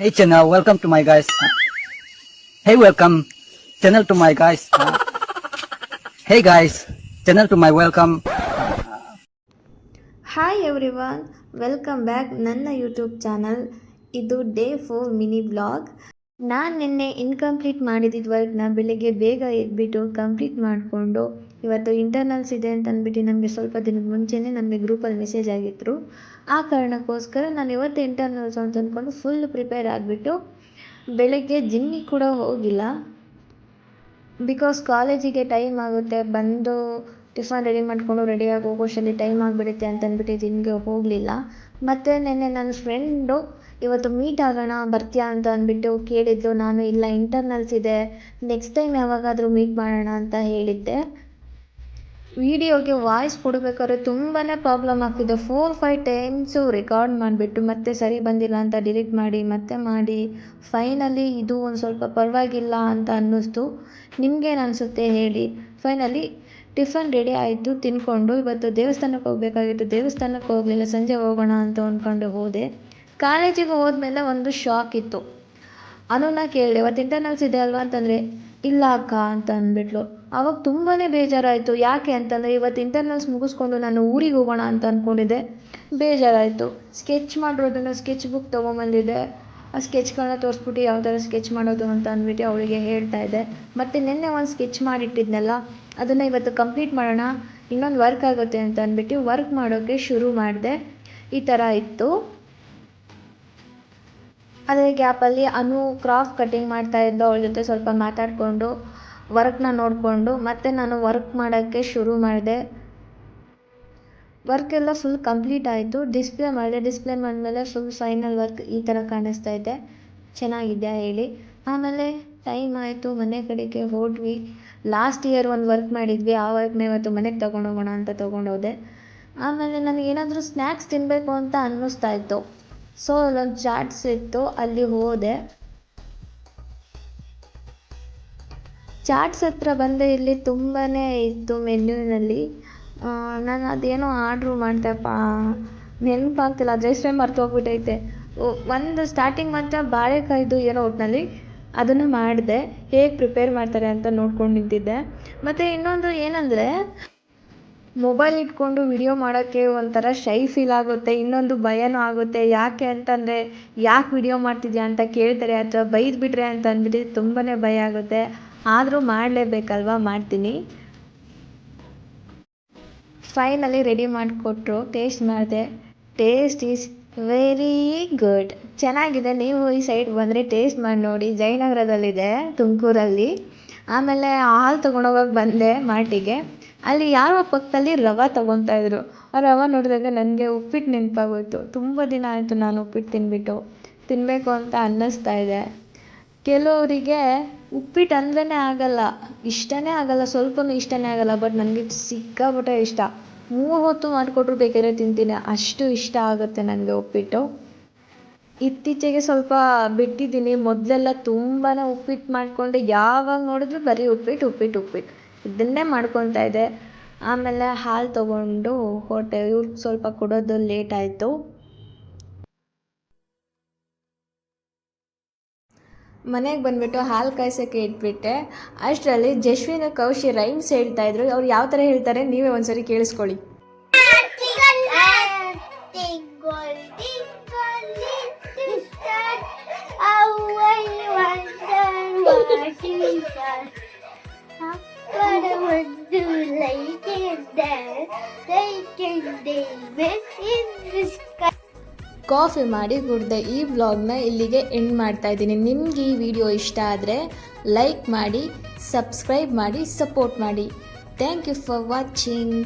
Hey channel, welcome to my guys. Uh, Hey welcome channel to my guys. Uh, Hey guys, channel to my welcome. Hi everyone welcome back ನನ್ನ YouTube channel ಇದು day four mini blog ನಾನು ನಿನ್ನೆ incomplete ಮಾಡಿದ್ದ ವರ್ಕ್ನ ಬೆಳಿಗ್ಗೆ ಬೇಗ ಎದ್ಬಿಟ್ಟು complete ಮಾಡಿಕೊಂಡು ಇವತ್ತು ಇಂಟರ್ನಲ್ಸ್ ಇದೆ ಅಂತ ಅಂದ್ಬಿಟ್ಟು ನಮಗೆ ಸ್ವಲ್ಪ ದಿನದ ಮುಂಚೆಯೇ ನಮಗೆ ಗ್ರೂಪಲ್ಲಿ ಮೆಸೇಜ್ ಆಗಿದ್ರು. ಆ ಕಾರಣಕ್ಕೋಸ್ಕರ ನಾನು ಇವತ್ತು ಇಂಟರ್ನಲ್ಸ್ ಅಂತ ಅಂದ್ಕೊಂಡು ಫುಲ್ ಪ್ರಿಪೇರ್ ಆಗಿಬಿಟ್ಟು ಬೆಳಗ್ಗೆ ಜಿಮ್ಮಿಗೆ ಕೂಡ ಹೋಗಿಲ್ಲ. ಬಿಕಾಸ್ ಕಾಲೇಜಿಗೆ ಟೈಮ್ ಆಗುತ್ತೆ, ಬಂದು ಟಿಫನ್ ರೆಡಿ ಮಾಡಿಕೊಂಡು ರೆಡಿಯಾಗಿ ಹೋಗೋಷ್ಟರಲ್ಲಿ ಟೈಮ್ ಆಗಿಬಿಡುತ್ತೆ ಅಂತ ಅಂದ್ಬಿಟ್ಟು ಜಿಮ್ಗೆ ಹೋಗಲಿಲ್ಲ. ಮತ್ತು ನೆನ್ನೆ ನನ್ನ ಫ್ರೆಂಡು ಇವತ್ತು ಮೀಟ್ ಆಗೋಣ, ಬರ್ತೀಯಾ ಅಂತ ಅಂದ್ಬಿಟ್ಟು ಕೇಳಿದ್ದು. ನಾನು ಇಲ್ಲ ಇಂಟರ್ನಲ್ಸ್ ಇದೆ. ನೆಕ್ಸ್ಟ್ ಟೈಮ್ ಯಾವಾಗಾದರೂ ಮೀಟ್ ಮಾಡೋಣ ಅಂತ ಹೇಳಿದ್ದೆ. ವಿಡಿಯೋಗೆ ವಾಯ್ಸ್ ಕೊಡಬೇಕಾದ್ರೆ ತುಂಬಾ ಪ್ರಾಬ್ಲಮ್ ಆಗ್ತಿದೆ. ಫೋರ್ ಫೈವ್ ಟೈಮ್ಸು ರೆಕಾರ್ಡ್ ಮಾಡಿಬಿಟ್ಟು ಮತ್ತೆ ಸರಿ ಬಂದಿಲ್ಲ ಅಂತ ಡಿಲೀಟ್ ಮಾಡಿ, ಮತ್ತೆ ಮಾಡಿ ಫೈನಲಿ ಇದು ಒಂದು ಸ್ವಲ್ಪ ಪರವಾಗಿಲ್ಲ ಅಂತ ಅನ್ನಿಸ್ತು. ನಿಮಗೇನು ಅನಿಸುತ್ತೆ ಹೇಳಿ? ಫೈನಲಿ ಟಿಫನ್ ರೆಡಿ ಆಯಿತು ತಿನ್ಕೊಂಡು ಇವತ್ತು ದೇವಸ್ಥಾನಕ್ಕೆ ಹೋಗ್ಬೇಕಾಗಿತ್ತು. ದೇವಸ್ಥಾನಕ್ಕೆ ಹೋಗಲಿಲ್ಲ, ಸಂಜೆ ಹೋಗೋಣ ಅಂತ ಅಂದ್ಕೊಂಡು ಹೋದೆ. ಕಾಲೇಜಿಗೆ ಹೋದ್ಮೇಲೆ ಒಂದು ಶಾಕ್ ಇತ್ತು. ಅನುನ ಕೇಳಿದೆ, ಇವತ್ತು ಇಂಟರ್ನಲ್ಸ್ ಇದೆ ಅಲ್ವಾ? ಅಂತಂದರೆ, ಇಲ್ಲ ಅಕ್ಕ ಅಂತ ಅಂದ್ಬಿಟ್ಲು. ಅವಾಗ ತುಂಬಾ ಬೇಜಾರಾಯಿತು. ಯಾಕೆ ಅಂತಂದರೆ, ಇವತ್ತು ಇಂಟರ್ನಲ್ಸ್ ಮುಗಿಸ್ಕೊಂಡು ನಾನು ಊರಿಗೆ ಹೋಗೋಣ ಅಂತ ಅಂದ್ಕೊಂಡಿದ್ದೆ. ಬೇಜಾರಾಯಿತು. ಸ್ಕೆಚ್ ಮಾಡಿರೋದನ್ನು ಸ್ಕೆಚ್ ಬುಕ್ ತೊಗೊಂಬಂದಿದ್ದೆ. ಆ ಸ್ಕೆಚ್ಗಳನ್ನ ತೋರಿಸ್ಬಿಟ್ಟು ಯಾವ ಥರ ಸ್ಕೆಚ್ ಮಾಡೋದು ಅಂತ ಅಂದ್ಬಿಟ್ಟು ಅವಳಿಗೆ ಹೇಳ್ತಾ ಇದ್ದೆ. ಮತ್ತು ನಿನ್ನೆ ಒಂದು ಸ್ಕೆಚ್ ಮಾಡಿಟ್ಟಿದ್ನಲ್ಲ ಅದನ್ನು ಇವತ್ತು ಕಂಪ್ಲೀಟ್ ಮಾಡೋಣ. ಇನ್ನೊಂದು ವರ್ಕ್ ಆಗುತ್ತೆ ಅಂತ ಅಂದ್ಬಿಟ್ಟು ವರ್ಕ್ ಮಾಡೋಕ್ಕೆ ಶುರು ಮಾಡಿದೆ. ಈ ಥರ ಇತ್ತು. ಅದೇ ಗ್ಯಾಪಲ್ಲಿ ಅನು ಕ್ರಾಫ್ಟ್ ಕಟ್ಟಿಂಗ್ ಮಾಡ್ತಾ ಇದ್ದು ಅವಳ ಜೊತೆ ಸ್ವಲ್ಪ ಮಾತಾಡಿಕೊಂಡು ವರ್ಕ್ನ ನೋಡಿಕೊಂಡು, ಮತ್ತೆ ನಾನು ವರ್ಕ್ ಮಾಡೋಕ್ಕೆ ಶುರು ಮಾಡಿದೆ. ವರ್ಕ್ ಎಲ್ಲ ಫುಲ್ ಕಂಪ್ಲೀಟ್ ಆಯಿತು. ಡಿಸ್ಪ್ಲೇ ಮಾಡಿದೆ. ಡಿಸ್ಪ್ಲೇ ಮಾಡಿದ್ಮೇಲೆ ಫುಲ್ ಫೈನಲ್ ವರ್ಕ್ ಈ ಥರ ಕಾಣಿಸ್ತಾ ಇದೆ. ಚೆನ್ನಾಗಿದೆಯಾ ಹೇಳಿ. ಆಮೇಲೆ ಟೈಮ್ ಆಯಿತು, ಮನೆ ಕಡೆಗೆ ಹೋದ್ವಿ. ಲಾಸ್ಟ್ ಇಯರ್ ಒಂದು ವರ್ಕ್ ಮಾಡಿದ್ವಿ. ಆ ವರ್ಕ್ನ ಇವತ್ತು ಮನೆಗೆ ತೊಗೊಂಡೋಗೋಣ ಅಂತ ತೊಗೊಂಡೋದೆ ಆಮೇಲೆ ನನಗೆ ಏನಾದರೂ ಸ್ನ್ಯಾಕ್ಸ್ ತಿನ್ನಬೇಕು ಅಂತ ಅನ್ನಿಸ್ತಾ ಇತ್ತು. ಸೊ ಅಲ್ಲೊಂದು ಚಾಟ್ಸ್ ಇತ್ತು, ಅಲ್ಲಿ ಹೋದೆ. ಚಾಟ್ಸ್ ಹತ್ರ ಬಂದೆ, ಇಲ್ಲಿ ತುಂಬಾ ಇತ್ತು ಮೆನ್ಯೂನಲ್ಲಿ ನಾನು ಅದೇನೋ ಆರ್ಡ್ರು ಮಾಡ್ದೆಪ್ಪ. ನೆನಪಾಗ್ತಿಲ್ಲ ಅದೇ ಮರ್ತು ಹೋಗ್ಬಿಟ್ಟೈತೆ ಒಂದು ಸ್ಟಾರ್ಟಿಂಗ್ ಮಾತ್ರ ಬಾಳೆಕಾಯ್ದು ಏನೋ ಒಟ್ಟಿನಲ್ಲಿ ಅದನ್ನು ಮಾಡಿದೆ. ಹೇಗೆ ಪ್ರಿಪೇರ್ ಮಾಡ್ತಾರೆ ಅಂತ ನೋಡ್ಕೊಂಡು ನಿಂತಿದ್ದೆ. ಮತ್ತು ಇನ್ನೊಂದು ಏನಂದರೆ, ಮೊಬೈಲ್ ಇಟ್ಕೊಂಡು ವಿಡಿಯೋ ಮಾಡೋಕ್ಕೆ ಒಂಥರ ಶೈ ಫೀಲ್ ಆಗುತ್ತೆ, ಇನ್ನೊಂದು ಭಯನೂ ಆಗುತ್ತೆ. ಯಾಕೆ ಅಂತಂದರೆ, ಯಾಕೆ ವಿಡಿಯೋ ಮಾಡ್ತಿದ್ಯಾ ಅಂತ ಕೇಳ್ತಾರೆ ಅಥವಾ ಬೈದ್ಬಿಟ್ರೆ ಅಂತ ಅಂದ್ಬಿಟ್ಟು ತುಂಬಾ ಭಯ ಆಗುತ್ತೆ. ಆದರೂ ಮಾಡಲೇಬೇಕಲ್ವಾ? ಮಾಡ್ತೀನಿ. ಫೈನಲಿ ರೆಡಿ ಮಾಡಿಕೊಟ್ರು. ಟೇಸ್ಟ್ ಮಾಡಿದೆ. ಟೇಸ್ಟ್ ಈಸ್ ವೆರಿ ಗುಡ್ ಚೆನ್ನಾಗಿದೆ. ನೀವು ಈ ಸೈಡ್ ಬಂದರೆ ಟೇಸ್ಟ್ ಮಾಡಿ ನೋಡಿ. ಜಯನಗರದಲ್ಲಿದೆ, ತುಮಕೂರಲ್ಲಿ. ಆಮೇಲೆ ಹಾಲು ತೊಗೊಂಡೋಗೋಕೆ ಬಂದೆ ಮಾರ್ಟಿಗೆ. ಅಲ್ಲಿ ಯಾರೋ ಪಕ್ಕದಲ್ಲಿ ರವೆ ತೊಗೊತಾ ಇದ್ರು. ಆ ರವೆ ನೋಡಿದಾಗ ನನಗೆ ಉಪ್ಪಿಟ್ಟು ನೆನಪಾಗೋಯ್ತು. ತುಂಬ ದಿನ ಆಯಿತು ನಾನು ಉಪ್ಪಿಟ್ಟು ತಿಂದ್ಬಿಟ್ಟು ತಿನ್ನಬೇಕು ಅಂತ ಅನ್ನಿಸ್ತಾ ಇದೆ. ಕೆಲವರಿಗೆ ಉಪ್ಪಿಟ್ಟು ಅಂದ್ರೇ ಆಗಲ್ಲ. ಇಷ್ಟನೇ ಆಗಲ್ಲ. ಸ್ವಲ್ಪನೂ ಇಷ್ಟನೇ ಆಗಲ್ಲ. ಬಟ್ ನನಗೆ ಸಿಕ್ಕಾಪಟ್ಟೆ ಇಷ್ಟ. ಮೂರು ಹೊತ್ತು ಮಾಡಿಕೊಟ್ರು ಬೇಕಾದ್ರೆ ತಿಂತೀನಿ. ಅಷ್ಟು ಇಷ್ಟ ಆಗುತ್ತೆ ನನಗೆ ಉಪ್ಪಿಟ್ಟು. ಇತ್ತೀಚೆಗೆ ಸ್ವಲ್ಪ ಬಿಟ್ಟಿದ್ದೀನಿ. ಮೊದಲೆಲ್ಲ ತುಂಬಾ ಉಪ್ಪಿಟ್ಟು ಮಾಡಿಕೊಂಡೆ. ಯಾವಾಗ ನೋಡಿದ್ರು ಬರೀ ಉಪ್ಪಿಟ್ಟು ಉಪ್ಪಿಟ್ಟು ಉಪ್ಪಿಟ್ಟು. ಇದನ್ನೇ ಮಾಡ್ಕೊತಾ ಇದ್ದೆ. ಆಮೇಲೆ ಹಾಲು ತೊಗೊಂಡು ಹೋಟೆ ಇವ್ರಿಗೆ ಸ್ವಲ್ಪ ಕೊಡೋದು ಲೇಟ್ ಆಯಿತು. ಮನೆಗೆ ಬಂದುಬಿಟ್ಟು ಹಾಲು ಕಾಯ್ಸೋಕ್ಕೆ ಇಟ್ಬಿಟ್ಟೆ ಅಷ್ಟರಲ್ಲಿ ಜಶ್ವಿನ ಕೌಶಿ ರೈಮ್ಸ್ ಹೇಳ್ತಾ ಇದ್ರು ಅವ್ರು ಯಾವ ಥರ ಹೇಳ್ತಾರೆ ನೀವೇ ಒಂದ್ಸರಿ ಕೇಳಿಸ್ಕೊಳ್ಳಿ Tingle, tingle, little star, how I wonder what is that? What I would do like it there, like a David in the sky. Coffee ಮಾಡಿ ಕುಡ್ದೆ ಈ ವ್ಲಾಗ್ನ ಇಲ್ಲಿಗೆ ಎಂಡ್ ಮಾಡ್ತಾ ಇದ್ದೀನಿ. ನಿಮ್ಗೆ ಈ ವಿಡಿಯೋ ಇಷ್ಟ ಆದರೆ ಲೈಕ್ ಮಾಡಿ ಸಬ್ಸ್ಕ್ರೈಬ್ ಮಾಡಿ ಸಪೋರ್ಟ್ ಮಾಡಿ. Thank you for watching